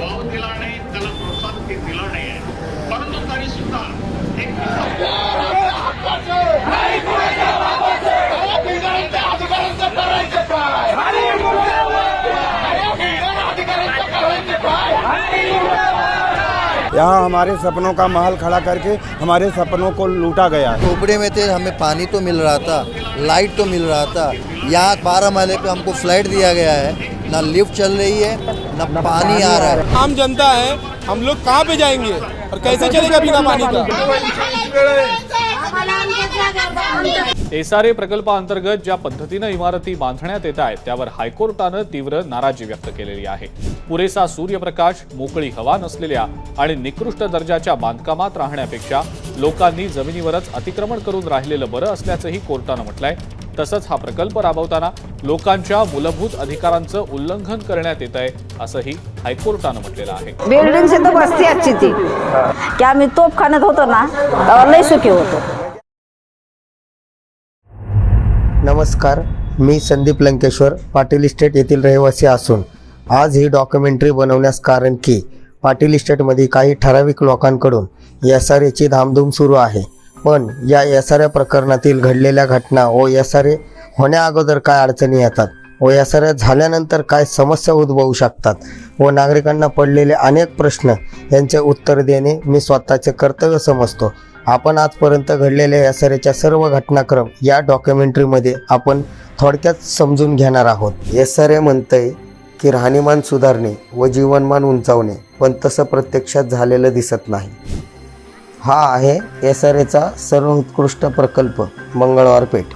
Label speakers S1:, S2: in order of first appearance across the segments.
S1: Wow दिला नाही त्याला प्रोत्साहन दिलं नाही आहे. परंतु तरी सुद्धा एक
S2: यहाँ हमारे सपनों का महल खड़ा करके हमारे सपनों को लूटा गया है।
S3: झोपड़े में थे हमें पानी तो मिल रहा था लाइट तो मिल रहा था। यहाँ बारह माले पे हमको फ्लैट दिया गया है। ना लिफ्ट चल रही है ना पानी आ रहा है।
S4: आम जनता है हम लोग कहाँ पे जाएँगे? और कैसे चलेगा बिना पानी का?
S5: एस आर ए प्रकल्पाअंतर्गत ज्या पद्धतीनं इमारती बांधण्यात येत आहेत त्यावर हायकोर्टानं तीव्र नाराजी व्यक्त केलेली आहे. पुरेसा सूर्यप्रकाश मोकळी हवा नसलेल्या आणि निकृष्ट दर्जाच्या बांधकामात राहण्यापेक्षा लोकांनी जमिनीवरच अतिक्रमण करून राहिलेलं बरं असल्याचंही कोर्टानं म्हटलंय. तसंच हा प्रकल्प राबवताना लोकांच्या मूलभूत अधिकारांचं उल्लंघन करण्यात येत आहे असंही हायकोर्टानं म्हटलेलं आहे.
S6: बिल्डिंग तर आम्ही होतो ना लय सुखी होतो.
S7: नमस्कार मी संदीप लंकेश्वर पाटील इस्टेट येथील रहिवासी असून आज ही डॉक्युमेंटरी बनवण्यास कारण की पाटील इस्टेटमध्ये काही ठराविक लोकांकडून एस आर एची धामधूम सुरू आहे. पण या एस आर ए प्रकरणातील घडलेल्या घटना व एस आर ए होण्या अगोदर काय अडचणी येतात व एस आर ए झाल्यानंतर काय समस्या उद्भवू शकतात व नागरिकांना पडलेले अनेक प्रश्न यांचे उत्तर देणे मी स्वतःचे कर्तव्य समजतो. आपण आजपर्यंत घडलेल्या एस आर एच्या सर्व घटनाक्रम या डॉक्युमेंटरीमध्ये आपण थोडक्यात समजून घेणार आहोत. एस आर ए म्हणतंय की राहणीमान सुधारणे व जीवनमान उंचावणे पण तसं प्रत्यक्षात झालेलं दिसत नाही. हा आहे एस आर एचा सर्वोत्कृष्ट प्रकल्प मंगळवार पेठ.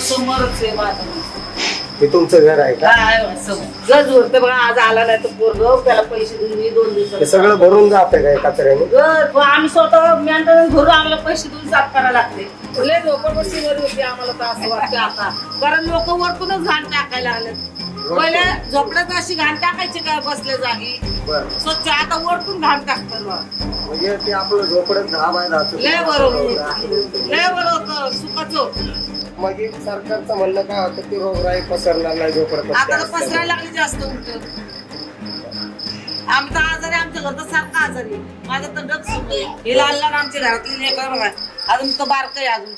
S8: समोरच आहे
S7: हे तुमचं घर आहे का?
S8: हा, समोर. गज उरते बघा आज आला नाही तर पोरग त्याला पैसे देऊन मी दोन
S7: हे
S8: दिवसात
S7: सगळं भरून जाते का एका कचऱ्याने
S8: मग आम्ही स्वतः मेंटेनन्स भरून आम्हाला पैसे देऊन साफ करायला लागते. लय झोपडपट्टी वर होती आम्हाला तर असं वाटतं आता. कारण लोक वरतूनच घाण टाकायला आले पहिले झोपड्यात अशी घाण टाकायची का बसल्या जागी? स्वच्छ आता वरतून घाण टाकतात बघा.
S7: म्हणजे ते आपलं झोपडत दहा बाय
S8: लय बरं लय बरं होतं. सुखाचं
S7: मग सरकारचं म्हणणं काय होतं की रोगराई पसरणार नाही झोपडत
S8: आता तर पसरायला लागली जास्त उलट आमचा आजारी आमच्या घरचा सारखा आजारी. माझं तर डग सुटले हे लहान लहान आमच्या घरातली लेकर बघा अजून तो बारक आहे अजून.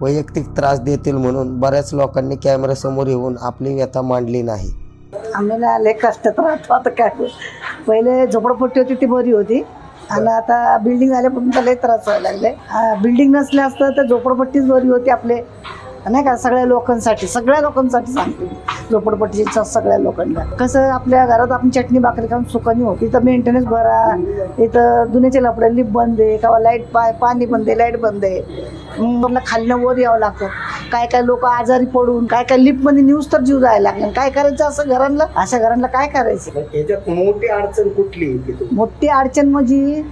S7: वैयक्तिक त्रास देतील म्हणून बऱ्याच लोकांनी कॅमेरा समोर येऊन आपली व्यथा मांडली नाही.
S6: आम्ही ना लय कष्टात राहतो आता काय. पहिले झोपडपट्टी होती ती बरी होती. आणि आता बिल्डिंग झाल्यापासून तर लय त्रास व्हायला लागले. बिल्डिंग नसले असतं तर झोपडपट्टीच बरी होती आपले. नाही का? सगळ्या लोकांसाठी सगळ्या लोकांसाठी सांगते. झोपडपट्टीच्या सगळ्या लोकांना. कसं आपल्या घरात आपण चटणी भाकरी खाऊन सुखानी होती इथं मेंटेनन्स भरा. इथं दुन्याचे लपडे लिफ्ट बंद आहे. किंवा लाइट पाय पाणी बंद आहे लाइट बंद आहे. मग खालनं वर यावं लागतं. काय काय लोक आजारी पडून काय काय लिफ्टमध्ये न्यूज तर जीव जायला लागले. काय करायचं असं घरांना? अशा घरांना काय करायचं?
S7: मोठी अडचण कुठली
S6: मोठी अडचण म्हणजे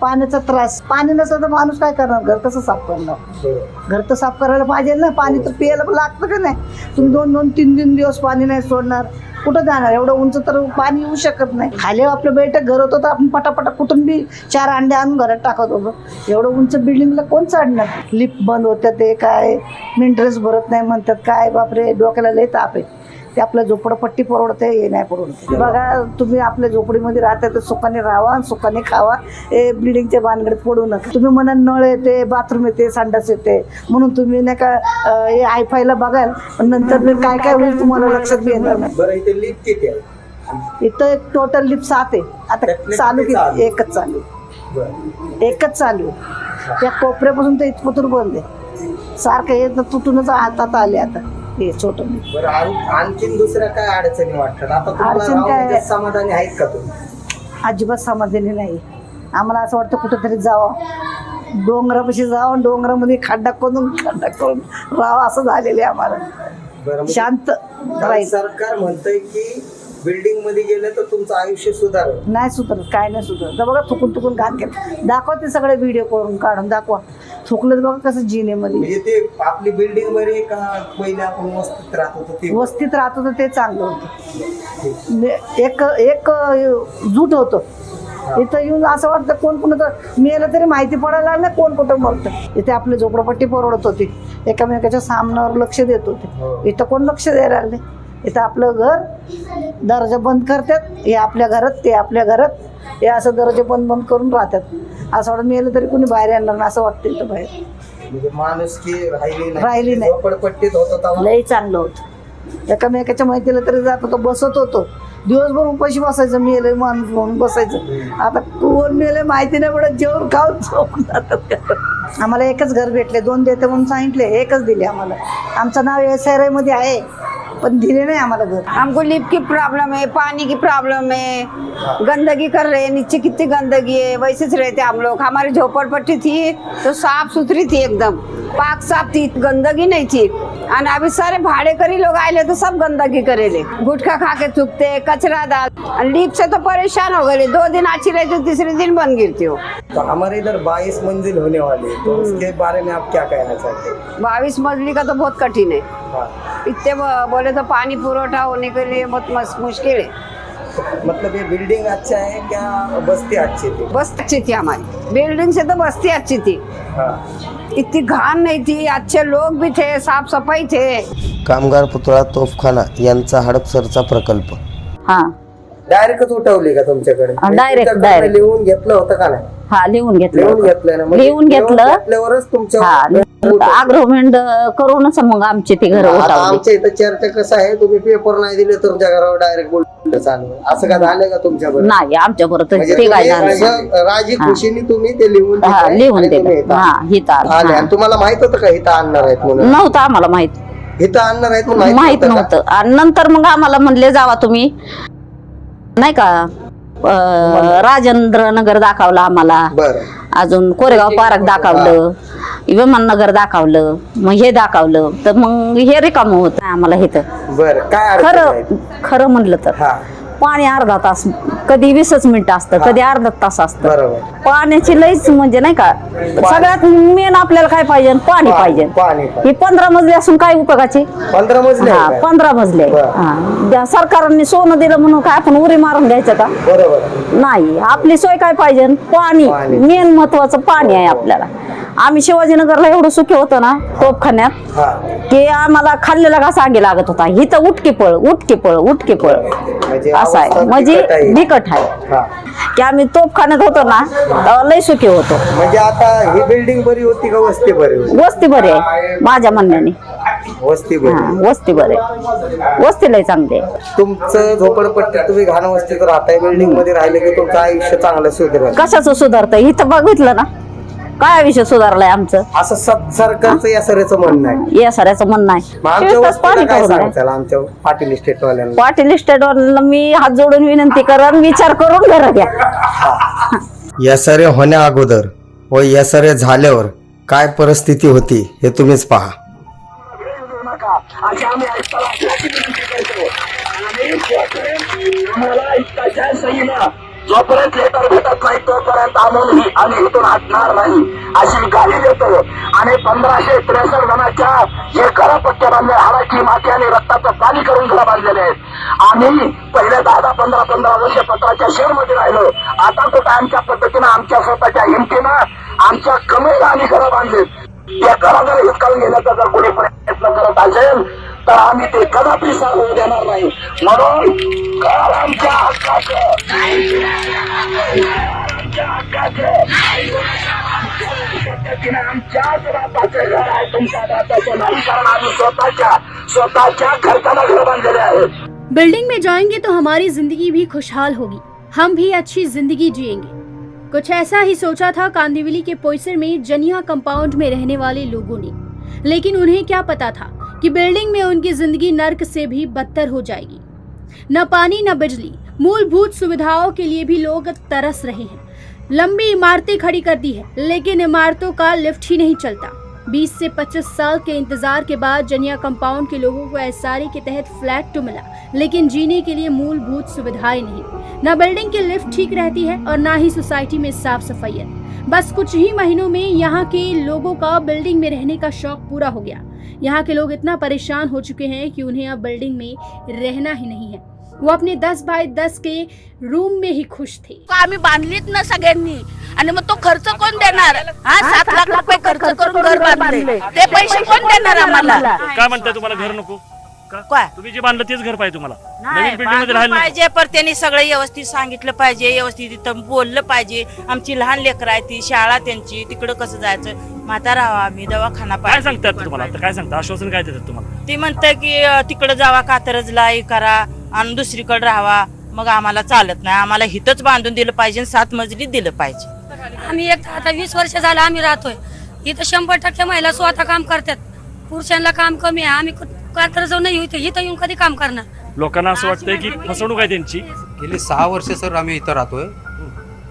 S6: पाण्याचा त्रास. पाणी नसलं तर माणूस काय करणार? घर कसं साफ करणार? घर तर साफ करायला पाहिजे ना. पाणी तर प्यायला लागतं का नाही? तुम्ही दोन दोन तीन तीन दिवस पाणी नाही सोडणार. कुठं जाणार? एवढं उंच तर पाणी येऊ शकत नाही. खाली आपलं बैठक घर होतं तर आपण पटापटा कुठून बी चार अंडे आणून घरात टाकत होतो. एवढं उंच बिल्डिंगला कोण चढणार? लिफ्ट बंद होत्या ते काय. मिनरल्स भरत नाही म्हणतात. काय बापरे डोक्याला लय ताप आहे. ते आपल्या झोपडपट्टी परवडते हे नाही परवडते. बघा तुम्ही आपल्या झोपडीमध्ये राहता तर सुखाने राहावा आणि सुखाने खावा. हे बिल्डिंगच्या भानगडीत पडू नका. तुम्ही म्हणा नळ येते बाथरूम येते संडास येते. म्हणून तुम्ही नाही का हे आयफायला बघाल पण नंतर मी काय काय होईल तुम्हाला लक्षात बी येणार नाही.
S7: बरं इथे लिफ्ट किती आहे?
S6: इथं एक टोटल लिफ्ट सात आहे. आता चालू
S7: किती?
S6: किती एकच चालू. एकच चालू. आहे त्या कोपऱ्यापासून तर इथपतूर बंद आहे. सारखं हे तर तुटूनच हातात आले आता. हे छोटं.
S7: बरं आण- आणखीन दुसऱ्या काय अडचणी वाटतात? आता तुम्हाला
S6: अडचण
S7: राहून
S6: काय-
S7: याच्यात समाधानी आहेत का तुम्ही?
S6: अजिबात समाधानी नाही. आम्हाला असं वाटतं कुठेतरी जावं. डोंगरापाशी जावं डोंगरामध्ये खड्डा करून खड्डा करून राहावं. असं झालेलं आहे आम्हाला.
S7: बरं म्हणजे
S6: शांत राहील
S7: सरकार म्हणतंय की बिल्डिंगमध्ये गेलं तर तुमचं आयुष्य सुधारेल.
S6: नाही सुधरत काय नाही सुधरत. तर बघा थुकून थुकून घाण केलं. दाखवा ते सगळे व्हिडिओ करून काढून दाखवा. थुकलं बघा कसं जिनेमध्ये
S7: म्हणजे ते आपली बिल्डिंग बरी का पहिले आपण वस्तीत राहत होतो ते
S6: वस्तीत राहत होतं ते चांगलं होतं. एक एक जूट होतं. इथं येऊन असं वाटतं कोण कुणाचं मेलं तरी माहिती पडायला लागलं कोण कुठं मरतं. इथे आपली झोपडपट्टी परवडत होती. एकामेकाच्या सामन्यावर लक्ष देत होते. इथं कोण लक्ष द्यायला लागले? इथं आपलं घर दर्जा बंद करतात. हे आपल्या घरात ते आपल्या घरात. हे असं दर्जा बंद बंद करून राहतात. असं वाटत मेलं तरी कोणी बाहेर येणार नाही असं वाटतं इथं बाहेर.
S7: म्हणजे माणूस की राहिली
S6: राहिली नाही.
S7: झोपडपट्टीत होता तेव्हा.
S6: लई चांगलं होतं. एकामेकाच्या माहितीला तरी जात होतो बसत होतो. दिवसभर उपाशी बसायचं मेले माणूस म्हणून बसायचं. आता कोण मेले माहिती नाही पडत जेवण खाऊन झोपून जातात. आम्हाला एकच घर भेटले दोन देते म्हणून सांगितले एकच दिले आम्हाला. आमचं नाव एस आरमध्ये आहे. पण दिले नाही आम्हाला घर.
S9: हमको लिफ्ट की प्रॉब्लम है पानी की प्रॉब्लम है। गंदगी कर रहे हैं नीचे कितनी गंदगी है वैसे रहते हम लोग। हमारी झोपड़पट्टी थी तो साफ सुथरी थी एकदम। पाक साफ थी गंदगी नहीं थी. और अभी सारे भाड़े करी लोग आए तो सब गंदगी करेले. गुटखा खा के थूकते कचरा डाल लिफ्ट से तो परेशान हो गए दो दिन अच्छी रहती हो तीसरे दिन बंद गिरती हो.
S7: तो हमारे इधर बाईस मंजिल होने वाली है तो उसके बारे में आप क्या कहना चाहते हैं?
S9: बाईस मजली का तो बहुत कठिन है. इतने बोले तो पानी पुरोठा होने के लिए बहुत मुश्किल है.
S7: मतलब ये बिल्डिंग अच्छा है क्या? बस्ती अच्छी थी।
S9: बस्ती अच्छी थी हमारी। बिल्डिंग से तो बस्ती अच्छी थी।
S7: हाँ।
S9: इतनी घाण नहीं थी अच्छे लोग भी थे साफ सफाई थे।
S7: कामगार पुतळा तोफखाना यांचा हडपसरचा प्रकल्प.
S10: हा।
S7: डायरेक्टच उठवली का तुमच्याकडे?
S10: हा, direct,
S7: तुमच्याकडे
S10: direct.
S7: लिहून घेतलं होतं का नाही?
S10: हा लिहून घेतलं
S7: लिहून
S10: होतं.
S7: घेतलं ना म्हणजे
S10: लिहून घेतलं.
S7: घेतल्यावरच तुमच्या
S10: आग्रोमेंट करूनच मग आमची ती घर
S7: आता आमच्या इथं चर्चा कसं आहे? तुम्ही पेपर नाही दिले तर तुमच्या घरावर डायरेक्ट बोललं चालू. असं का झालं का तुमच्या बरोबर?
S10: नाही आमच्या बरोबर
S7: म्हणजे
S10: ते काय
S7: तुम्ही
S10: झालं
S7: राजी. खुशीने तुम्ही ते लिहून
S10: हा
S7: दिलंय
S10: लिहून
S7: आणि तुम्ही
S10: दिलं
S7: इथं
S10: हा हित
S7: आले.
S10: आलं.
S7: आणि तुम्हाला माहीत होतं का इथं आणणार आहेत म्हणून?
S10: नव्हतं आम्हाला माहीत.
S7: इथं आणणार आहेत म्हणून
S10: माहीत
S7: होतं का?
S10: नव्हतं. आणि नंतर मग आम्हाला म्हणले जावा तुम्ही. नाही का? राजेंद्र नगर दाखवलं आम्हाला. अजून कोरेगाव पार्क दाखवलं विमाननगर दाखवलं मग हे दाखवलं तर मग हे रिकामं होत आम्हाला इथं.
S7: बरं काय अडचण
S10: खरं
S7: आहे?
S10: खरं म्हणलं तर.
S7: हा.
S10: पाणी अर्धा तास कधी वीसच मिनिटं असतं कधी अर्धा तास असतं.
S7: बरोबर.
S10: पाण्याची लईच म्हणजे नाही का सगळ्यात मेन आपल्याला काय पाहिजे? पाणी पाहिजे.
S7: पाणी
S10: ही पंधरा मजली असून काय उपयोगाची?
S7: पंधरा मजले
S10: हा
S7: आहे काय?
S10: पंधरा मजले
S7: बरं.
S10: हा. त्या सरकारने सोनं दिलं म्हणून काय आपण उरी मारून घ्यायचं का?
S7: बरोबर.
S10: नाही. आपली सोय काय पाहिजे? पाणी.
S7: पाणी.
S10: मेन महत्वाचं पाणी आहे आपल्याला. आम्ही शिवाजीनगरला एवढं सुखी होतो ना तोपखान्यात
S7: हा.
S10: की आम्हाला खाल्लेला का सांगे लागत होता. हिथं उठकी पळ उठकी पळ उठकी पळ.
S7: म्हणजे
S10: असं आहे.
S7: अवस्था
S10: म्हणजे
S7: बिकट आहे.
S10: बिकट आहे
S7: हा.
S10: की आम्ही तोपखान्यात होतो ना तेव्हा लय सुखी होतो.
S7: म्हणजे आता ही बिल्डिंग बरी होती का वस्ती बरी होती?
S10: वस्ती बरी आहे माझ्या म्हणण्याने.
S7: वस्ती बरी.
S10: हा वस्ती बरी आहे. वस्ती लय चांगली आहे.
S7: तुमचं झोपडपट्टी तुम्ही घाण वस्तीत राहताय बिल्डिंगमध्ये राहिले की तुमचं आयुष्य चांगलं सुधरेल.
S10: कशाचं सुधारतं इथं बघितलं ना. काय विषय सुधारलाय आमचं
S7: असं सत सरकारचं या सरेचं म्हणणं आहे
S10: या साऱ्याचं म्हणणं आहे
S7: मग आमच्या
S10: चोवीस तास
S7: वस्तीला
S10: पाणी
S7: काय
S10: करून द्या.
S7: सांगताल आमच्या पाटील इस्टेट वाल्यांना
S10: पाटील इस्टेटवाला मी हात जोडून विनंती करण विचार करून घर घ्या
S7: यासरे होण्या अगोदर व यासरे झाल्यावर काय परिस्थिती होती हे तुम्हीच पहा
S1: जोपर्यंत लेटर भेटत नाही तोपर्यंत आम्ही आम्ही इथून हटणार नाही अशी गाडी देतो. आणि पंधराशे त्रेसष्ट जणांच्या जे घरपट्टे बांधले हाडाची माती आणि रक्ताचं पाणी करून घरं बांधलेले आहेत. आम्ही पहिले दहा दहा पंधरा पंधरा वर्ष पत्राच्या शेअरमध्ये राहिलो. आता कुठं आमच्या पद्धतीनं आमच्या स्वतःच्या हिमतीनं आमच्या कमीला आम्ही घरं बांधलेत. त्या घरा जर हिसकावून घेण्याचा जर कोणी प्रयत्न करत असेल आम्ही ते कदापि देणार नाही. म्हणून आमच्या
S11: बिल्डिंग में जाएँगे तो हमारी ज़िंदगी भी खुशहाल होगी. हम भी अच्छी ज़िंदगी जिएँगे. कुछ ऐसा ही सोचा था कांदिवली के पोइसर में जनिया कंपाउंड में रहने वाले लोगों ने. लेकिन उन्हें क्या पता था? कि बिल्डिंग में उनकी ज़िंदगी नर्क से भी बदतर हो जाएगी। न पानी, न बिजली। मूलभूत सुविधाओं के लिए भी लोग तरस रहे हैं। लंबी इमारतें खड़ी कर दी है, लेकिन इमारतों का लिफ्ट ही नहीं चलता। 20 से 25 साल के इंतज़ार के बाद जनिया कंपाउंड के लोगों को एस के तहत फ्लैट तो मिला, लेकिन जीने के लिए मूलभूत सुविधाएँ नहीं। न बिल्डिंग की लिफ्ट ठीक रहती है और न ही सोसाइटी में साफ़ सफ़ाई बस कुछ ही महीनों में यहाँ के लोगों का बिल्डिंग में रहने का शौक पूरा हो गया। यहाँ के लोग इतना परेशान हो चुके हैं कि उन्हें अब बिल्डिंग में रहना ही नहीं है। वो अपने 10 बाय 10 के रूम में ही खुश थे।
S12: आम्ही बांधलीत ना सगळ्यांनी. आणि मग तो खर्च कोण देणार? हा सात लाख रुपये खर्च करून घर बांधले. ते पैसे कोण देणार आम्हाला?
S13: काय म्हणताय तुम्हाला घर नको? का?
S12: काय?
S13: तुम्ही जे बांधलं तेच घर पाहिजे तुम्हाला.
S12: नाही,
S13: नवीन बिल्डिंगमध्ये
S12: बांधलं
S13: राहायला नको.
S12: पाहिजे पण त्यांनी सगळं व्यवस्थित सांगितलं पाहिजे व्यवस्थित तिथं बोललं पाहिजे. आमची लहान लेकरं आहे ती शाळा त्यांची तिकडं कसं जायचं? म्हातारा राहावा आम्ही दवाखाना
S13: काय
S12: पाहिजे
S13: सांगतात तुम्हाला? आता काय सांगता? आश्वासन काय देतात तुम्हाला?
S12: ती म्हणते की अं, तिकडं जावा कातरजला हे करा आणि दुसरीकडे राहावा. मग आम्हाला चालत नाही. आम्हाला हिथंच बांधून दिलं पाहिजे आणि सात मजलीत दिलं पाहिजे.
S14: आम्ही एक आता वीस वर्ष झालं आम्ही राहतोय. इथं शंभर टक्के महिला स्वतः काम करतात. पुरुषांना काम कमी आहे. आम्ही कात्र जाऊन नाही इथं इथं येऊन कधी काम करणार?
S13: लोकांना असं वाटतंय की फसवणूक आहे त्यांची.
S15: गेली सहा वर्ष सर आम्ही इथं राहतोय.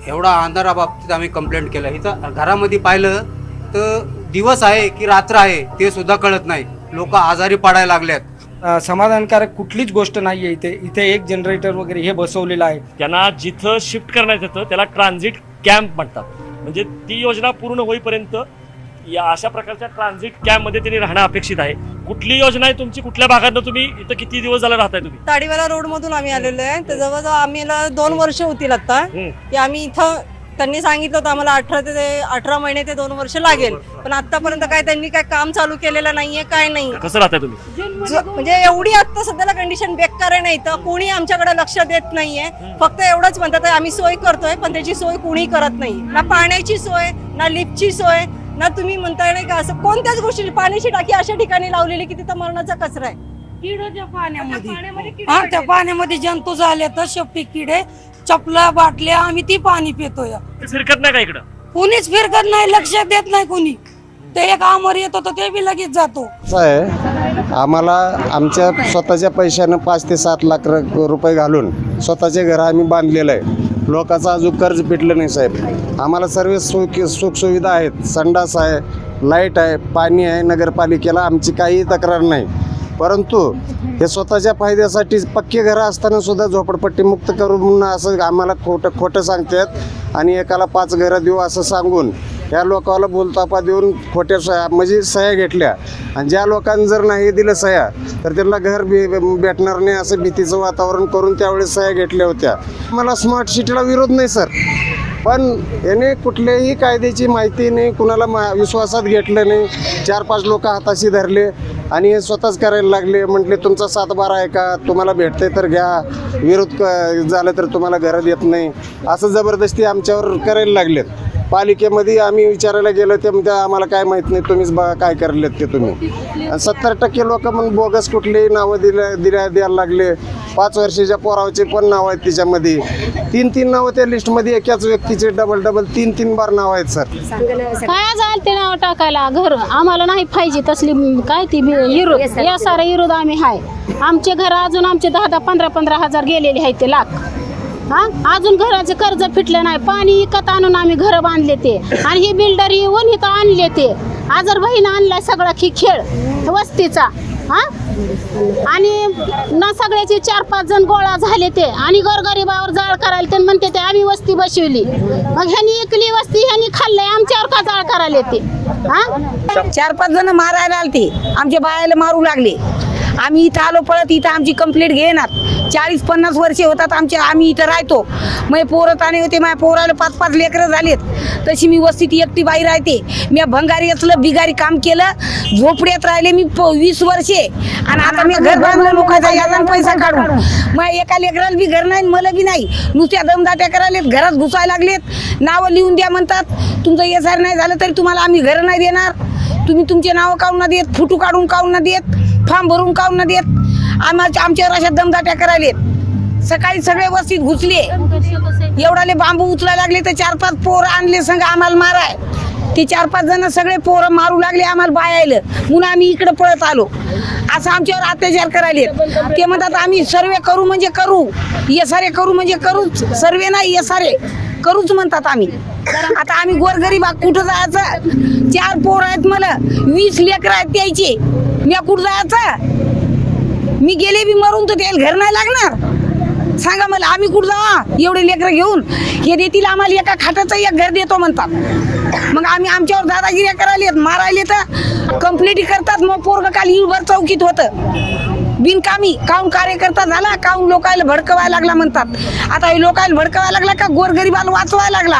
S15: एवढा अंधाराबाबतीत आम्ही कंप्लेंट केलं. इथं घरामध्ये पाहिलं तर दिवस आहे की रात्र आहे ते सुद्धा कळत नाही. लोक आजारी पडायला लागल्यात.
S2: समाधानकारक कुठलीच गोष्ट नाही आहे इथे. इथे एक जनरेटर वगैरे हे बसवलेलं आहे.
S13: त्यांना जिथं शिफ्ट करण्यात येतं त्याला ट्रान्झिट कॅम्प म्हणतात. म्हणजे ती योजना पूर्ण होईपर्यंत या अशा प्रकारच्या ट्रान्झिट कॅम्पमध्ये त्यांनी राहणं अपेक्षित आहे. कुठली योजना आहे तुमची? कुठल्या भागात तुम्ही इथं किती दिवस झाला राहताय तुम्ही?
S9: ताडीवाला रोड मधून आम्ही आलेलो आहे. तर जवळजवळ आम्हाला दोन वर्ष होतील आता.
S13: हम्म.
S9: की आम्ही इथं त्यांनी सांगितलं होतं आम्हाला अठरा ते अठरा महिने ते दोन वर्ष लागेल. पण आतापर्यंत काय त्यांनी काय काम चालू केलेलं नाहीये काय नाही
S13: कसं राहताय तुम्ही?
S9: ज- म्हणजे एवढी आता सध्याला कंडिशन बेकार आहे नाही तर कोणी आमच्याकडे लक्ष देत नाहीये. फक्त एवढंच म्हणतात आहे, आम्ही सोय करतोय पण त्याची सोय कोणी करत नाही. ना पाण्याची सोय ना लिफ्टची सोय ना तुम्ही म्हणताय नाही का असं कोणत्याच गोष्टी पाण्याची टाकी अशा ठिकाणी लावलेली की तिथं मरणाचा कचरा आहे.
S14: किड पाण्यामध्ये. हा त्या पाण्यामध्ये. जंतू झाले तर शेपटी किडे चपला बाटल्या आम्ही ती पाणी पितोय.
S13: फिरकत नाही का इकडं?
S14: कोणीच फिरकत नाही लक्ष देत नाही कोणी. ते एक आमर येत होतं ते बी लगेच जातो.
S2: असं आहे आम्हाला आमच्या स्वतःच्या पैशानं पाच ते सात लाख र- रुपये घालून स्वतःचे घर आम्ही बांधलेलं आहे. लोकांचं अजून कर्ज पिटलं नाही साहेब. आम्हाला सर्व सुख सुखसुविधा आहेत. संडास आहे लाइट आहे पाणी आहे नगरपालिकेला आमची काही तक्रार नाही. परंतु हे स्वतःच्या फायद्यासाठी पक्के घरं असताना सुद्धा झोपडपट्टी मुक्त करून असं आम्हाला खोटं खोटं सांगतात आणि एकाला पाच घरं देऊ असं सांगून या लोकाला बोलतापा देऊन खोट्या सह्या म्हणजे सह्या घेतल्या. आणि ज्या लोकांनी जर नाही दिलं सह्या तर त्यांना घर भे भेटणार नाही असं भीतीचं वातावरण करून त्यावेळेस सह्या घेतल्या होत्या. मला स्मार्ट सिटीला विरोध नाही सर पण याने कुठल्याही कायद्याची माहिती नाही कुणाला मा विश्वासात घेतलं नाही. चार पाच लोक हाताशी धरले आणि हे स्वतःच करायला लागले. म्हटले तुमचा सातबारा आहे का? तुम्हाला भेटते तर घ्या. विरोध क- झालं तर तुम्हाला घरात येत नाही. असं जबरदस्ती आमच्यावर करायला लागलेत. पालिकेमध्ये आम्ही विचारायला गेलो ते म्हणजे आम्हाला काय माहीत नाही तुम्हीच बघा काय करलेत ते तुम्ही. सत्तर टक्के लोक म्हणून बोगस कुठलेही नावं दिल्या दिल्या द्यायला लागले. पाच वर्षाच्या पोरावचे पण नावं आहेत त्याच्यामध्ये. तीन तीन नावं त्या लिस्टमध्ये एकाच व्यक्तीचे डबल डबल तीन तीन बार नावं आहेत सर
S14: काय झालं ते नाव टाकायला? घर आम्हाला नाही पाहिजे तसली काय ती विरोध. या सारा विरोध आम्ही हाय. आमचे घर अजून आमचे दहा दहा पंधरा पंधरा हजार गेलेले आहेत ते लाख. हा? अजून घराचे कर्ज फिटलं नाही. पाणी विकत आणून आम्ही घर बांधले ते. आणि ही बिल्डर येऊन इथं आणले ते. आजर बहीण आणलाय सगळा खी खेळ वस्तीचा. हा? आणि ना सगळ्याचे चार पाच जण गोळा झाले ते. आणि गोरगरिबावर जाळ करायला ते म्हणते ते आम्ही वस्ती बसवली. मग ह्यानी इकली वस्ती ह्यानी खाल्लंय आमच्यावर का जाळ करायला ते हा?
S9: चार पाच जण मारायला आलती. आमच्या बायाला मारू लागले. आम्ही इथं आलो पळत इथं आमची कंप्लेंट घेणार. चाळीस पन्नास वर्षे होतात आमच्या आम्ही इथं राहतो. मग पोरं ताणे होते माझ्या पोराला पाच पाच लेकरं झालेत. तशी मी वस्तीत एकटी बाई राहते. मी भंगारी असलं बिगारी काम केलं झोपड्यात राहिले मी वीस वर्षे. आणि आता मी घर बांधलं लोकांचा याला पैसा काढून. मग एका लेकराला बी घर नाही मला बी नाही. नुसत्या दमदाट्या करायलेत घरात घुसायला लागलेत. नावं लिहून द्या म्हणतात. तुमचं एस आर नाही झालं तरी तुम्हाला आम्ही घरं नाही देणार. तुम्ही तुमचे नावं काढून ना देत फोटो काढून काढून ना देत. फॉर्म भरून काऊन न देत? आम्हाला आमच्यावर अशा दमदाट्या करायलेत. सकाळी सगळे वस्तीत घुसले. एवढाले बांबू उचला लागले तर चार पाच पोर आणले संग आम्हाला माराय. ते चार पाच जण सगळे पोरं मारू लागले आम्हाला बायायला म्हणून आम्ही इकडे पळत आलो. असं आमच्यावर अत्याचार करायले ते म्हणतात आम्ही सर्वे करू म्हणजे करू. येसारे करू म्हणजे करूच सर्वे नाही येसारे करूच म्हणतात आम्ही. आता आम्ही गोरगरीब कुठं जायचं? चार पोर आहेत मला. वीस लेकर आहेत द्यायचे मी कुठं जायचं? मी गेले बी मरून तर त्याला घर नाही लागणार. सांगा मला आम्ही कुठं जावा? एवढे लेकरं घेऊन. हे देतील आम्हाला एका खाटाचं एक घर देतो म्हणतात. मग आम्ही आमच्यावर दादागिऱ्या करायला मारायले तर कंप्लीट करतात मग पोरग काल हिळभर चौकीत होतं. बिनकामी काऊन कार्यकर्ता झाला काऊन लोकायला भडकवायला लागला म्हणतात. आता हे लोकायला भडकवायला लागला का गोरगरीबाला वाचवायला लागला?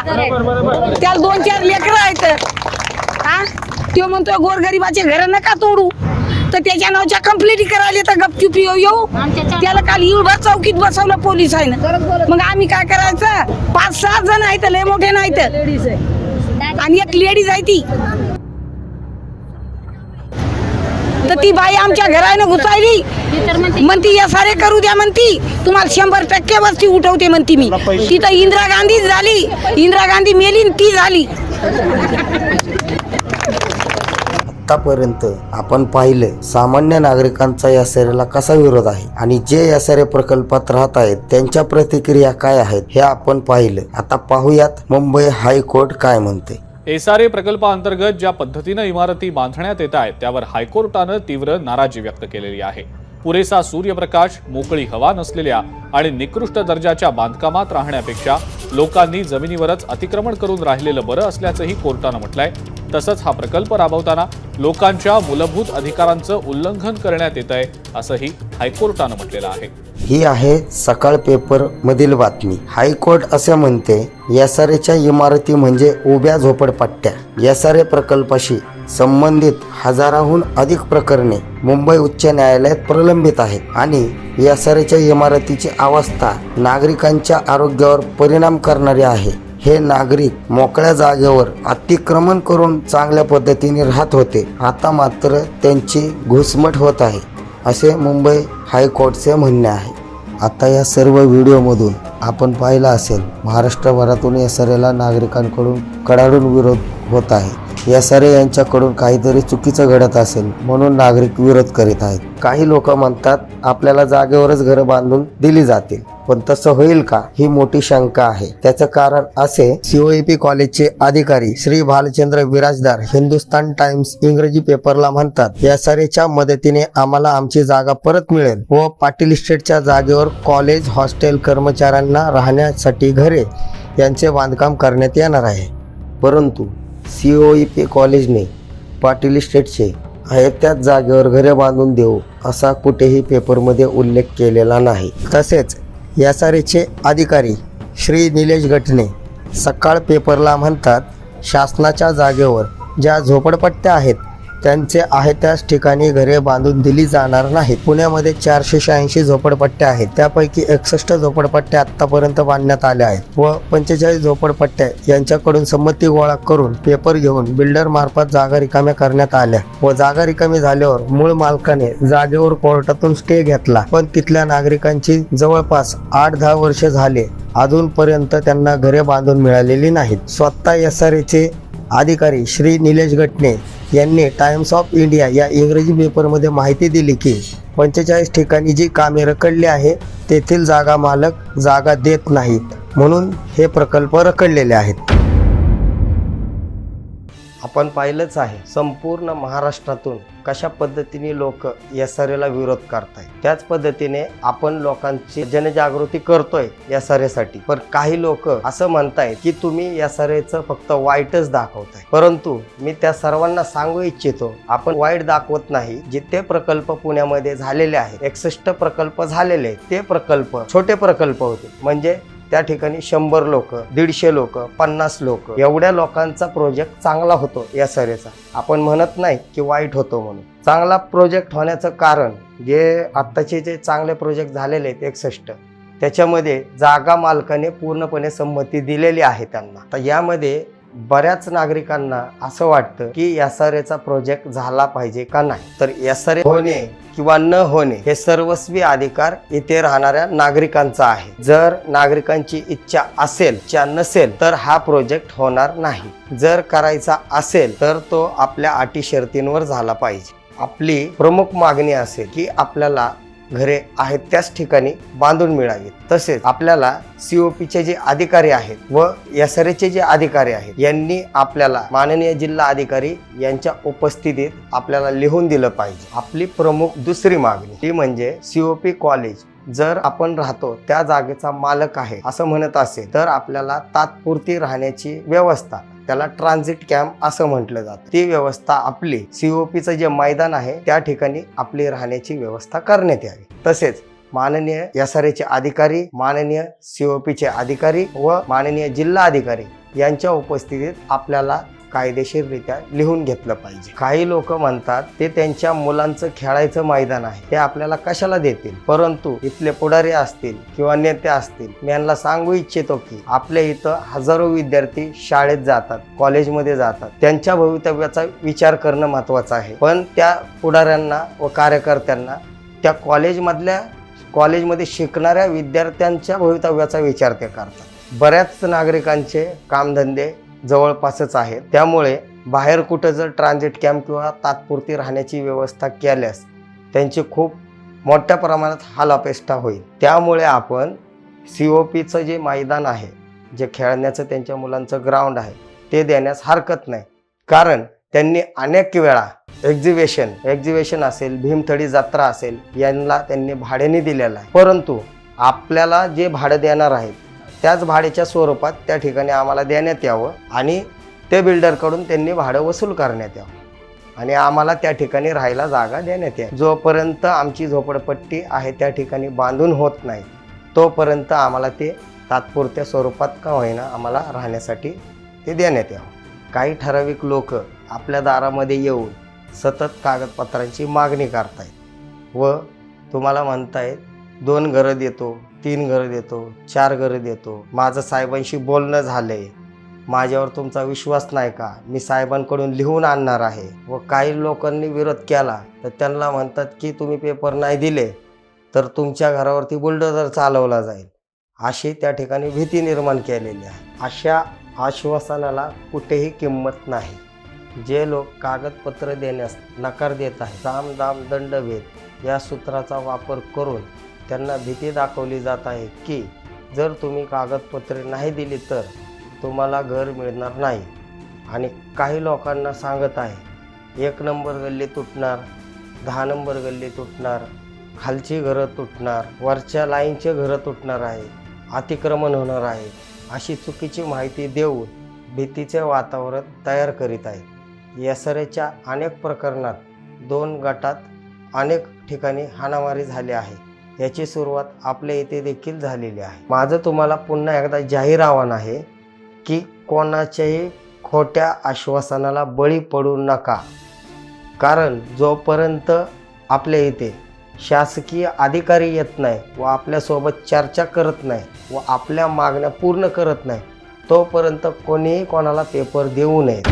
S9: त्याला दोन चार लेकरं आहेत. हा? तो म्हणतोय गोरगरिबाचे घर नका तोडू. तर त्याच्या नावच्या कंप्लेंटी करायला तर गपचूप येऊ येऊ. त्याला काल युळभर चौकीत बसवलं पोलिसांनी. मग आम्ही काय करायचं? पाच सहा जण आहेत लय मोठे नाहीत. आणि एक लेडीज आहे ती तर ती बाई आमच्या घरानं घुसायली. म्हणती या सारे करू द्या म्हणती. तुम्हाला शंभर टक्के वस्ती उठवते म्हणती मी. तिथं इंदिरा गांधीच झाली. इंदिरा गांधी मेली ती झाली.
S7: आतापर्यंत आपण पाहिलं सामान्य नागरिकांचा या सरेला कसा विरोध आहे आणि जे या सरे प्रकल्पात राहत आहेत त्यांच्या प्रतिक्रिया काय आहेत हे आपण पाहिलं. आता पाहूयात मुंबई हायकोर्ट काय म्हणते.
S5: एसआरए प्रकल्पाअंतर्गत ज्या पद्धतीनं इमारती बांधण्यात येत आहेत त्यावर हायकोर्टानं तीव्र नाराजी व्यक्त केलेली आहे. पुरेसा सूर्यप्रकाश मोकळी हवा नसलेल्या आणि निकृष्ट दर्जाच्या बांधकामात राहण्यापेक्षा लोकांनी जमिनीवरच अतिक्रमण करून राहिलेलं बरं असल्याचंही कोर्टानं म्हटलंय. तसंच हा प्रकल्प राबवताना लोकांच्या मूलभूत अधिकारांचं उल्लंघन करण्यात येत आहे असंही हायकोर्टानं म्हटलेलं आहे.
S7: ही आहे सकाळ पेपर मधील बातमी. हायकोर्ट असे म्हणते यासारेच्या इमारती म्हणजे उभ्या झोपडपट्ट्या. यासारे प्रकल्पाशी संबंधित हजाराहून अधिक प्रकरणे मुंबई उच्च न्यायालयात प्रलंबित आहेत आणि यासारेच्या इमारतीची अवस्था नागरिकांच्या आरोग्यावर परिणाम करणारी आहे. हे नागरिक मोकळ्या जागेवर अतिक्रमण करून चांगल्या पद्धतीने राहत होते. आता मात्र त्यांची घुसमट होत आहे असे मुंबई हायकोर्टचे म्हणणे आहे. आता या सर्व व्हिडिओमधून आपण पाहिलं असेल महाराष्ट्रभरातून या सरेला नागरिकांकडून कडाडून विरोध होत आहे. या यांच्याकडून काहीतरी चुकीचं घडत असेल म्हणून नागरिक विरोध करीत आहेत. काही लोक म्हणतात आपल्याला जागेवरच घरं बांधून दिली जातील. पण तसं होईल का? ही मोठी शंका आहे. त्याचं कारण असे सीओईपी कॉलेजचे अधिकारी श्री भालचंद्र विराजदार हिंदुस्तान टाइम्स इंग्रजी पेपरला म्हणतात या सरेच्या मदतीने आम्हाला आमची जागा परत मिळेल व पाटील इस्टेटच्या जागेवर कॉलेज हॉस्टेल कर्मचाऱ्यांना राहण्यासाठी घरे यांचे बांधकाम करण्यात येणार आहे. परंतु सी ओ ई पी कॉलेजने पाटील स्टेटचे आहे त्याच जागेवर घरे बांधून देऊ असा कुठेही पेपरमध्ये उल्लेख केलेला नाही. तसेच यासारीचे अधिकारी श्री निलेश गटने सकाळ पेपरला म्हणतात शासनाच्या जागेवर ज्या झोपडपट्ट्या आहेत त्यांचे आहे त्याच ठिकाणी घरे बांधून दिली जाणार नाहीत. पुण्यामध्ये चारशे शहाऐंशी झोपडपट्ट्या आहेत. त्यापैकी एकसष्ट झोपडपट्ट्या आत्तापर्यंत बांधण्यात आल्या आहेत व पंचेचाळीस झोपडपट्ट्या यांच्याकडून संमती गोळा करून पेपर घेऊन बिल्डर मार्फत जागा रिकाम्या करण्यात आल्या व जागा रिकामी झाल्यावर मूळ मालकाने जागेवर कोर्टातून स्टे घेतला. पण तिथल्या नागरिकांची जवळपास आठ दहा वर्ष झाले. अजूनपर्यंत त्यांना घरे बांधून मिळालेली नाहीत. स्वतः एस आर एचे अधिकारी श्री निलेश घटने यांनी टाइम्स ऑफ इंडिया या इंग्रजी पेपरमध्ये माहिती दिली की पंचेचाळीस ठिकाणी जी कामे रखडली आहे तेथील जागा मालक जागा देत नाहीत. म्हणून हे प्रकल्प रखडलेले आहेत. आपण पाहिलंच आहे संपूर्ण महाराष्ट्रातून कशा पद्धतीने लोक एस आर एला विरोध करतायत. त्याच पद्धतीने आपण लोकांची जनजागृती करतोय आर एसाठी पण काही लोक असं म्हणतायत की तुम्ही एस आर एचं फक्त वाईटच दाखवताय. परंतु मी त्या सर्वांना सांगू इच्छितो आपण वाईट दाखवत नाही जिथे प्रकल्प पुण्यामध्ये झालेले आहेत. एकसष्ट प्रकल्प झालेले आहेत. ते प्रकल्प छोटे प्रकल्प होते. म्हणजे त्या ठिकाणी शंभर लोक दीडशे लोक पन्नास लोक एवढ्या लोकांचा प्रोजेक्ट चांगला होतो या सरेचा. आपण म्हणत नाही की वाईट होतो म्हणून. चांगला प्रोजेक्ट होण्याचं कारण जे आत्ताचे जे चांगले प्रोजेक्ट झालेले आहेत एकसष्ट त्याच्यामध्ये जागा मालकाने पूर्णपणे संमती दिलेली आहे त्यांना. तर यामध्ये बऱ्याच नागरिकांना असं वाटतं की एस आर एचा प्रोजेक्ट झाला पाहिजे का नाही. तर एस आर ए होणे किंवा न होणे हे सर्वस्वी अधिकार इथे राहणाऱ्या नागरिकांचा आहे. जर नागरिकांची इच्छा असेल इच्छा नसेल तर हा प्रोजेक्ट होणार नाही. जर करायचा असेल तर तो आपल्या अटी शर्तींवर झाला पाहिजे. आपली प्रमुख मागणी असेल की आपल्याला घरे आहेत त्याच ठिकाणी बांधून मिळावीत तसेच आपल्याला सीओपीचे जे अधिकारी आहेत व एसआरएचे जे अधिकारी आहेत यांनी आपल्याला माननीय जिल्हा अधिकारी यांच्या उपस्थितीत आपल्याला लिहून दिलं पाहिजे. आपली प्रमुख दुसरी मागणी ती म्हणजे सीओपी कॉलेज जर आपण राहतो त्या जागेचा मालक आहे असं म्हणत असेल तर आपल्याला तात्पुरती राहण्याची व्यवस्था त्याला ट्रान्झिट कॅम्प असं म्हटलं जातं. ती व्यवस्था आपली सीओपीचं जे मैदान आहे त्या ठिकाणी आपली राहण्याची व्यवस्था करण्यात यावी. तसेच माननीय एस आर चे अधिकारी माननीय सीओपीचे अधिकारी व माननीय जिल्हा अधिकारी यांच्या उपस्थितीत आपल्याला कायदेशीररित्या लिहून घेतलं पाहिजे. काही लोक म्हणतात ते त्यांच्या मुलांचं खेळायचं मैदान आहे. ते आपल्याला कशाला देतील? परंतु इथले पुढारी असतील किंवा नेते असतील मी यांना सांगू इच्छितो की आपल्या इथं हजारो विद्यार्थी शाळेत जातात कॉलेजमध्ये जातात. त्यांच्या भवितव्याचा विचार करणं महत्वाचं आहे. पण त्या पुढाऱ्यांना व कार्यकर्त्यांना त्या कॉलेजमधल्या कॉलेजमध्ये शिकणाऱ्या विद्यार्थ्यांच्या भवितव्याचा विचार ते करतात. बऱ्याच नागरिकांचे कामधंदे जवळपासच आहे. त्यामुळे बाहेर कुठं जर ट्रान्झिट कॅम्प किंवा तात्पुरती राहण्याची व्यवस्था केल्यास त्यांची खूप मोठ्या प्रमाणात हालापेष्टा होईल. त्यामुळे आपण सी ओ पीचं जे मैदान आहे जे खेळण्याचं त्यांच्या मुलांचं ग्राउंड आहे ते देण्यास हरकत नाही. कारण त्यांनी अनेक वेळा एक्झिबिशन एक्झिबिशन असेल भीमथडी जत्रा असेल यांना त्यांनी भाड्याने दिलेलं आहे. परंतु आपल्याला जे भाडं देणार आहेत त्याच भाड्याच्या स्वरूपात त्या ठिकाणी आम्हाला देण्यात यावं आणि ते बिल्डरकडून त्यांनी भाडं वसूल करण्यात यावं. आणि आम्हाला त्या ठिकाणी राहायला जागा देण्यात यावी. जोपर्यंत आमची झोपडपट्टी आहे त्या ठिकाणी बांधून होत नाही तोपर्यंत आम्हाला ते तात्पुरत्या स्वरूपात का होईना आम्हाला राहण्यासाठी ते देण्यात यावं. काही ठराविक लोक आपल्या दारामध्ये येऊन सतत कागदपत्रांची मागणी करतायत व तुम्हाला म्हणतायत दोन घरं देतो तीन घरं देतो चार घरं देतो. माझं साहेबांशी बोलणं झालंय. माझ्यावर तुमचा विश्वास नाही का? मी साहेबांकडून लिहून आणणार आहे. व काही लोकांनी विरोध केला तर त्यांना म्हणतात की तुम्ही पेपर नाही दिले तर तुमच्या घरावरती बुलडोजर चालवला जाईल. अशी त्या ठिकाणी भीती निर्माण केलेली आहे. अशा आश्वासनाला कुठेही किंमत नाही. जे लोक कागदपत्र देण्यास नकार देत आहे दाम दाम दंडभेद या सूत्राचा वापर करून त्यांना भीती दाखवली जात आहे की जर तुम्ही कागदपत्रे नाही दिली तर तुम्हाला घर मिळणार नाही. आणि काही लोकांना सांगत आहे एक नंबर गल्ली तुटणार दहा नंबर गल्ली तुटणार खालची घरं तुटणार वरच्या लाईनचे घरं तुटणार आहे अतिक्रमण होणार आहे अशी चुकीची माहिती देऊन भीतीचे वातावरण तयार करीत आहे. यसरेच्या अनेक प्रकरणात दोन गटात अनेक ठिकाणी हाणामारी झाली आहे. याची सुरुवात आपल्या इथे देखील झालेली आहे. माझं तुम्हाला पुन्हा एकदा जाहीर आव्हान आहे की कोणाच्याही खोट्या आश्वासनाला बळी पडू नका. कारण जोपर्यंत आपल्या इथे शासकीय अधिकारी येत नाही व आपल्यासोबत चर्चा करत नाही व आपल्या मागण्या पूर्ण करत नाही तोपर्यंत कोणीही कोणाला पेपर देऊ नये.